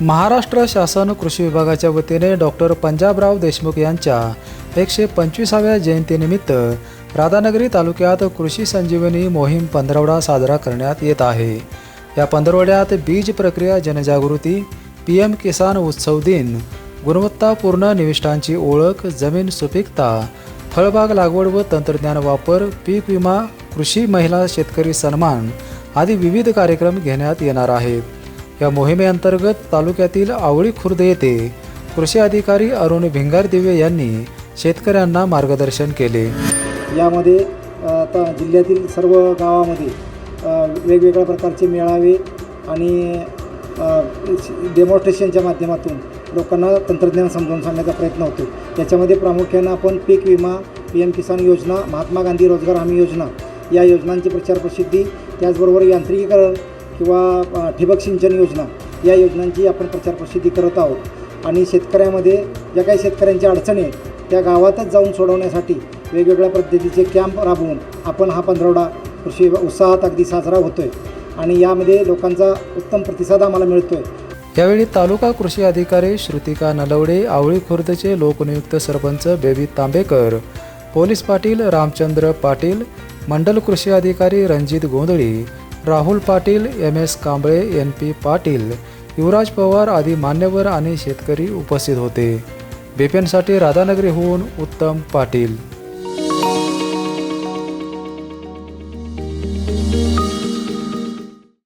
महाराष्ट्र शासन कृषी विभागाच्या वतीने डॉक्टर पंजाबराव देशमुख यांच्या एकशे पंचवीसाव्या जयंतीनिमित्त राधानगरी तालुक्यात कृषी संजीवनी मोहीम पंधरवडा साजरा करण्यात येत आहे. या पंधरवड्यात बीज प्रक्रिया जनजागृती पी एम किसान उत्सव दिन गुणवत्तापूर्ण निविष्ठांची ओळख जमीन सुपीकता फळबाग लागवड व तंत्रज्ञान वापर पीक विमा कृषी महिला शेतकरी सन्मान आदी विविध कार्यक्रम घेण्यात येणार आहेत. या मोहिमेअंतर्गत तालुक्यातील आवळी खुर्द येथे कृषी अधिकारी अरुण भिंगारदिवे यांनी शेतकऱ्यांना मार्गदर्शन केले. यामध्ये आता जिल्ह्यातील सर्व गावामध्ये वेगवेगळ्या प्रकारचे मेळावे आणि डेमॉन्स्ट्रेशनच्या माध्यमातून लोकांना तंत्रज्ञान समजावून सांगण्याचा प्रयत्न होतो. त्याच्यामध्ये प्रामुख्यानं आपण पीक विमा पी एम किसान योजना महात्मा गांधी रोजगार हमी योजना या योजनांची प्रचार प्रसिद्धी त्याचबरोबर यांत्रिकीकरण किंवा ठिबक सिंचन योजना या योजनांची आपण प्रचार प्रसिद्धी करत आहोत. आणि शेतकऱ्यामध्ये ज्या काही शेतकऱ्यांच्या अडचणी आहेत त्या गावातच जाऊन सोडवण्यासाठी वेगवेगळ्या पद्धतीचे कॅम्प राबवून आपण हा पंधरवडा कृषी उत्साहात अगदी साजरा होतो आहे आणि यामध्ये लोकांचा उत्तम प्रतिसाद आम्हाला मिळतो आहे यावेळी तालुका कृषी अधिकारी श्रुतिका नलवडे आवळी खुर्दचे लोकनियुक्त सरपंच बेबी तांबेकर पोलीस पाटील रामचंद्र पाटील मंडल कृषी अधिकारी Ranjit Gondhali Rahul Patil M S Kamble N P Patil Yuvraj Pawar आदी मान्यवर आणि शेतकरी उपस्थित होते. बेपेनसाठी राधानगरीहून उत्तम पाटील.